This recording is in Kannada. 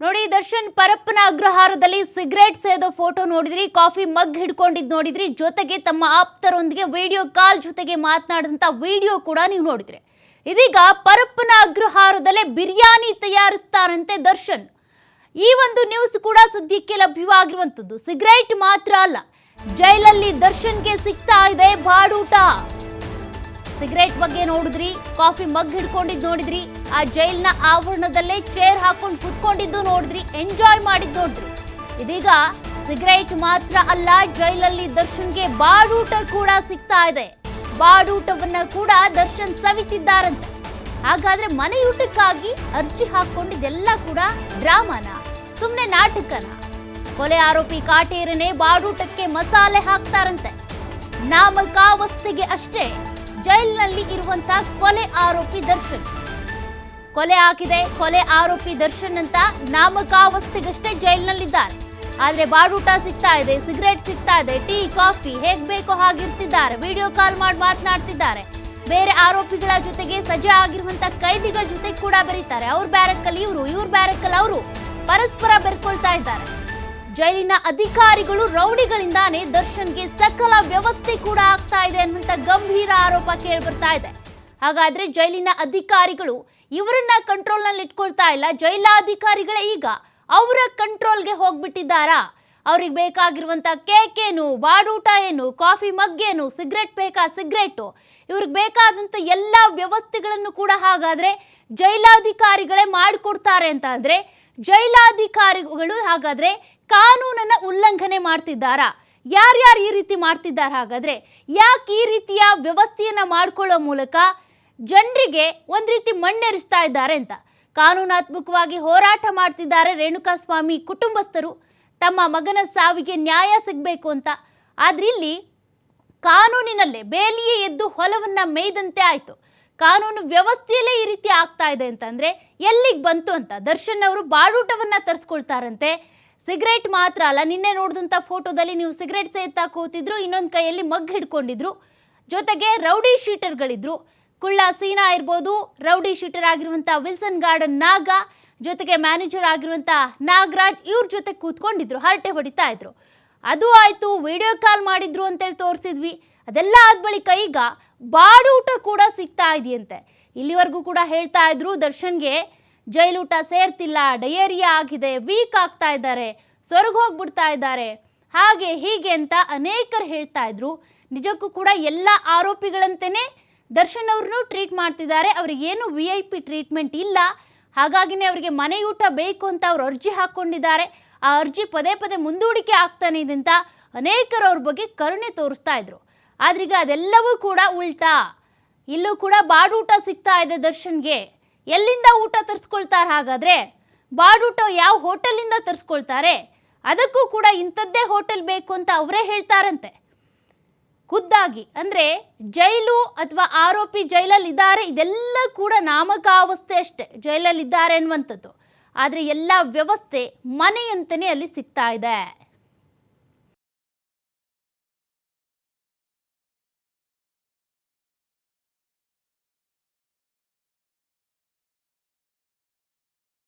ನೋಡಿ, ದರ್ಶನ್ ಪರಪ್ಪನ ಅಗ್ರಹಾರದಲ್ಲಿ ಸಿಗರೇಟ್ ಸೇದೋ ಫೋಟೋ ನೋಡಿದ್ರಿ, ಕಾಫಿ ಮಗ್ ಹಿಡ್ಕೊಂಡಿದ್ ನೋಡಿದ್ರಿ, ಜೊತೆಗೆ ತಮ್ಮ ಆಪ್ತರೊಂದಿಗೆ ವಿಡಿಯೋ ಕಾಲ್ ಜೊತೆಗೆ ಮಾತನಾಡಿದಂತ ವಿಡಿಯೋ ಕೂಡ ನೀವು ನೋಡಿದ್ರಿ. ಇದೀಗ ಪರಪ್ಪನ ಅಗ್ರಹಾರದಲ್ಲೇ ಬಿರಿಯಾನಿ ತಯಾರಿಸ್ತಾರಂತೆ ದರ್ಶನ್. ಈ ಒಂದು ನ್ಯೂಸ್ ಕೂಡ ಸದ್ಯಕ್ಕೆ ಲಭ್ಯವಾಗಿರುವಂಥದ್ದು ಸಿಗರೇಟ್ ಮಾತ್ರ ಅಲ್ಲ, ಜೈಲಲ್ಲಿ ದರ್ಶನ್ಗೆ ಸಿಗ್ತಾ ಇದೆ ಬಾಡೂಟ. ಸಿಗರೇಟ್ ಬಗ್ಗೆ ನೋಡಿದ್ರಿ, ಕಾಫಿ ಮಗ್ ಹಿಡ್ಕೊಂಡಿದ್ ನೋಡಿದ್ರಿ, ಆ ಜೈಲ್ನ ಆವರಣದಲ್ಲೇ ಚೇರ್ ಹಾಕೊಂಡು ಕುತ್ಕೊಂಡಿದ್ದು ನೋಡಿದ್ರಿ, ಎಂಜಾಯ್ ಮಾಡಿದ್ ನೋಡಿದ್ರಿ ಇದೀಗ ಸಿಗರೇಟ್ ಮಾತ್ರ ಅಲ್ಲ, ಜೈಲಲ್ಲಿ ದರ್ಶನ್ಗೆ ಬಾಡೂಟ ಕೂಡ ಸಿಗ್ತಾ ಇದೆ. ಬಾಡೂಟವನ್ನ ಕೂಡ ದರ್ಶನ್ ಸವಿತಿದ್ದಾರಂತೆ. ಹಾಗಾದ್ರೆ ಮನೆಯೂಟಕ್ಕಾಗಿ ಅರ್ಜಿ ಹಾಕೊಂಡಿದ್ದೆಲ್ಲ ಕೂಡ ಡ್ರಾಮಾನ? ಸುಮ್ಮನೆ ನಾಟಕನ? ಕೊಲೆ ಆರೋಪಿ ಕಾಟೇರನೇ ಬಾಡೂಟಕ್ಕೆ ಮಸಾಲೆ ಹಾಕ್ತಾರಂತೆ. ನಾಮಕಾವಸ್ಥೆಗೆ ಅಷ್ಟೇ. ಜೈಲಿನಲ್ಲಿ ಇರುವಂತ ಕೊಲೆ ಆರೋಪಿ ದರ್ಶನ್. ಕೊಲೆ ಆಗಿದೆ ಕೊಲೆ ಆರೋಪಿ ದರ್ಶನ್ ಅಂತ ನಾಮಕಾವಸ್ಥೆಗಷ್ಟೇ ಜೈಲಿನಲ್ಲಿದ್ದಾರೆ. ಆದ್ರೆ ಬಾಡೂಟ ಸಿಗ್ತಾ ಇದೆ, ಸಿಗರೇಟ್ ಸಿಗ್ತಾ ಇದೆ, ಟೀ, ಕಾಫಿ, ಹೇಗ್ ಬೇಕೋ ಹಾಗಿರ್ತಿದ್ದಾರೆ. ವಿಡಿಯೋ ಕಾಲ್ ಮಾಡಿ ಮಾತನಾಡ್ತಿದ್ದಾರೆ. ಬೇರೆ ಆರೋಪಿಗಳ ಜೊತೆಗೆ ಸಜೆ ಆಗಿರುವಂತ ಕೈದಿಗಳ ಜೊತೆ ಕೂಡ ಬೆರೀತಾರೆ. ಅವ್ರ ಬ್ಯಾರಕ್ಕಲ್ಲಿ ಇವರು, ಇವ್ರ ಬ್ಯಾರಕ್ಕಲ್ಲಿ ಅವರು. ಪರಸ್ಪರ ಬೆರ್ಕೊಳ್ತಾ ಇದ್ದಾರೆ. ಜೈಲಿನ ಅಧಿಕಾರಿಗಳು ರೌಡಿಗಳಿಂದಾನೇ ದರ್ಶನ್ಗೆ ಸಕಲ ವ್ಯವಸ್ಥೆ ಕೂಡ ಆಗ್ತಾ ಇದೆ ಅನ್ನುವಂತ ಗಂಭೀರ ಆರೋಪ ಕೇಳ್ಬರ್ತಾ ಇದೆ. ಹಾಗಾದ್ರೆ ಜೈಲಿನ ಅಧಿಕಾರಿಗಳು ಇವರನ್ನ ಕಂಟ್ರೋಲ್ನಲ್ಲಿ ಇಟ್ಕೊಳ್ತಾ ಇಲ್ಲ. ಜೈಲಾಧಿಕಾರಿಗಳೇ ಈಗ ಅವರ ಕಂಟ್ರೋಲ್ಗೆ ಹೋಗ್ಬಿಟ್ಟಿದ್ದಾರಾ? ಅವ್ರಿಗೆ ಬೇಕಾಗಿರುವಂತ ಕೇಕ್ ಏನು, ಬಾಡೂಟ ಏನು, ಕಾಫಿ ಮಗ್ಗೇನು ಸಿಗರೆಟ್ ಬೇಕಾ, ಸಿಗರೇಟು? ಇವ್ರಿಗೆ ಬೇಕಾದಂತ ಎಲ್ಲ ವ್ಯವಸ್ಥೆಗಳನ್ನು ಕೂಡ ಹಾಗಾದ್ರೆ ಜೈಲಾಧಿಕಾರಿಗಳೇ ಮಾಡಿಕೊಡ್ತಾರೆ ಅಂತ ಅಂದ್ರೆ ಜೈಲಾಧಿಕಾರಿಗಳು ಹಾಗಾದ್ರೆ ಕಾನೂನನ್ನ ಉಲ್ಲಂಘನೆ ಮಾಡ್ತಿದ್ದಾರಾ? ಯಾರ್ಯಾರು ಈ ರೀತಿ ಮಾಡ್ತಿದ್ದಾರೆ ಹಾಗಾದ್ರೆ? ಯಾಕೆ ಈ ರೀತಿಯ ವ್ಯವಸ್ಥೆಯನ್ನ ಮಾಡ್ಕೊಳ್ಳೋ ಮೂಲಕ ಜನರಿಗೆ ಒಂದ್ ರೀತಿ ಮಣ್ಣೆರಿಸ್ತಾ ಇದ್ದಾರೆ ಅಂತ? ಕಾನೂನಾತ್ಮಕವಾಗಿ ಹೋರಾಟ ಮಾಡ್ತಿದ್ದಾರೆ ರೇಣುಕಾಸ್ವಾಮಿ ಕುಟುಂಬಸ್ಥರು. ತಮ್ಮ ಮಗನ ಸಾವಿಗೆ ನ್ಯಾಯ ಸಿಗಬೇಕು ಅಂತ. ಆದ್ರೆ ಇಲ್ಲಿ ಕಾನೂನಿನಲ್ಲೇ ಬೇಲಿಯೇ ಎದ್ದು ಹೊಲವನ್ನ ಮೇಯ್ದಂತೆ ಆಯ್ತು. ಕಾನೂನು ವ್ಯವಸ್ಥೆಯಲ್ಲೇ ಈ ರೀತಿ ಆಗ್ತಾ ಇದೆ ಅಂತಂದ್ರೆ ಎಲ್ಲಿಗೆ ಬಂತು ಅಂತ ದರ್ಶನ್ ಅವರು ಬಾಡೂಟವನ್ನ ತರಿಸ್ಕೊಳ್ತಾರಂತೆ. ಸಿಗರೇಟ್ ಮಾತ್ರ ಅಲ್ಲ, ನಿನ್ನೆ ನೋಡಿದಂಥ ಫೋಟೋದಲ್ಲಿ ನೀವು ಸಿಗರೇಟ್ ಸೇತಾ ಕೂತಿದ್ರು, ಇನ್ನೊಂದು ಕೈಯಲ್ಲಿ ಮಗ್ ಹಿಡ್ಕೊಂಡಿದ್ರು. ಜೊತೆಗೆ ರೌಡಿ ಶೀಟರ್ಗಳಿದ್ರು. ಕುಳ್ಳ ಸೀನಾ ಇರ್ಬೋದು, ರೌಡಿ ಶೀಟರ್ ಆಗಿರುವಂಥ ವಿಲ್ಸನ್ ಗಾರ್ಡನ್ ನಾಗ, ಜೊತೆಗೆ ಮ್ಯಾನೇಜರ್ ಆಗಿರುವಂಥ ನಾಗರಾಜ್, ಇವ್ರ ಜೊತೆ ಕೂತ್ಕೊಂಡಿದ್ರು, ಹರಟೆ ಹೊಡಿತಾ ಇದ್ರು. ಅದು ಆಯಿತು, ವಿಡಿಯೋ ಕಾಲ್ ಮಾಡಿದ್ರು ಅಂತೇಳಿ ತೋರಿಸಿದ್ವಿ. ಅದೆಲ್ಲ ಆದ ಬಳಿಕ ಈಗ ಬಾಡೂಟ ಕೂಡ ಸಿಗ್ತಾ ಇದೆಯಂತೆ. ಇಲ್ಲಿವರೆಗೂ ಕೂಡ ಹೇಳ್ತಾ ಇದ್ರು ದರ್ಶನ್ಗೆ ಜೈಲೂಟ ಸೇರ್ತಿಲ್ಲ, ಡಯೇರಿಯಾ ಆಗಿದೆ, ವೀಕ್ ಆಗ್ತಾ ಇದ್ದಾರೆ ಹೋಗ್ಬಿಡ್ತಾ ಇದ್ದಾರೆ. ಹಾಗೆ ಹೀಗೆ ಅಂತ ಅನೇಕರು ಹೇಳ್ತಾ ಇದ್ರು. ನಿಜಕ್ಕೂ ಕೂಡ ಎಲ್ಲ ಆರೋಪಿಗಳಂತೆಯೇ ದರ್ಶನ್ ಅವ್ರನ್ನೂ ಟ್ರೀಟ್ ಮಾಡ್ತಿದ್ದಾರೆ. ಅವ್ರಿಗೇನು ವಿ ಐ ಪಿ ಟ್ರೀಟ್ಮೆಂಟ್ ಇಲ್ಲ. ಹಾಗಾಗಿನೇ ಅವರಿಗೆ ಮನೆಯೂಟ ಬೇಕು ಅಂತ ಅವರು ಅರ್ಜಿ ಹಾಕ್ಕೊಂಡಿದ್ದಾರೆ. ಆ ಅರ್ಜಿ ಪದೇ ಪದೇ ಮುಂದೂಡಿಕೆ ಆಗ್ತಾನೆ ಇದೆ ಅಂತ ಅನೇಕರು ಅವ್ರ ಬಗ್ಗೆ ಕರುಣೆ ತೋರಿಸ್ತಾ ಇದ್ರು. ಆದ್ರೀಗ ಅದೆಲ್ಲವೂ ಕೂಡ ಉಲ್ಟಾ. ಇಲ್ಲೂ ಕೂಡ ಬಾಡೂಟ ಸಿಗ್ತಾ ಇದೆ ದರ್ಶನ್ಗೆ. ಎಲ್ಲಿಂದ ಊಟ ತರಿಸ್ಕೊಳ್ತಾರೆ ಹಾಗಾದರೆ? ಬಾಡೂಟ ಯಾವ ಹೋಟೆಲಿಂದ ತರಿಸ್ಕೊಳ್ತಾರೆ? ಅದಕ್ಕೂ ಕೂಡ ಇಂಥದ್ದೇ ಹೋಟೆಲ್ ಬೇಕು ಅಂತ ಅವರೇ ಹೇಳ್ತಾರಂತೆ. ಖುದ್ದಾಗಿ, ಅಂದರೆ ಜೈಲು ಅಥವಾ ಆರೋಪಿ ಜೈಲಲ್ಲಿ ಇದ್ದಾರೆ, ಇದೆಲ್ಲ ಕೂಡ ನಾಮಕಾವಸ್ಥೆ ಅಷ್ಟೇ, ಜೈಲಲ್ಲಿ ಇದ್ದಾರೆ ಅನ್ನುವಂಥದ್ದು. ಆದರೆ ಎಲ್ಲ ವ್ಯವಸ್ಥೆ ಮನೆಯಂತನೇ ಅಲ್ಲಿ ಸಿಗ್ತಾ ಇದೆ.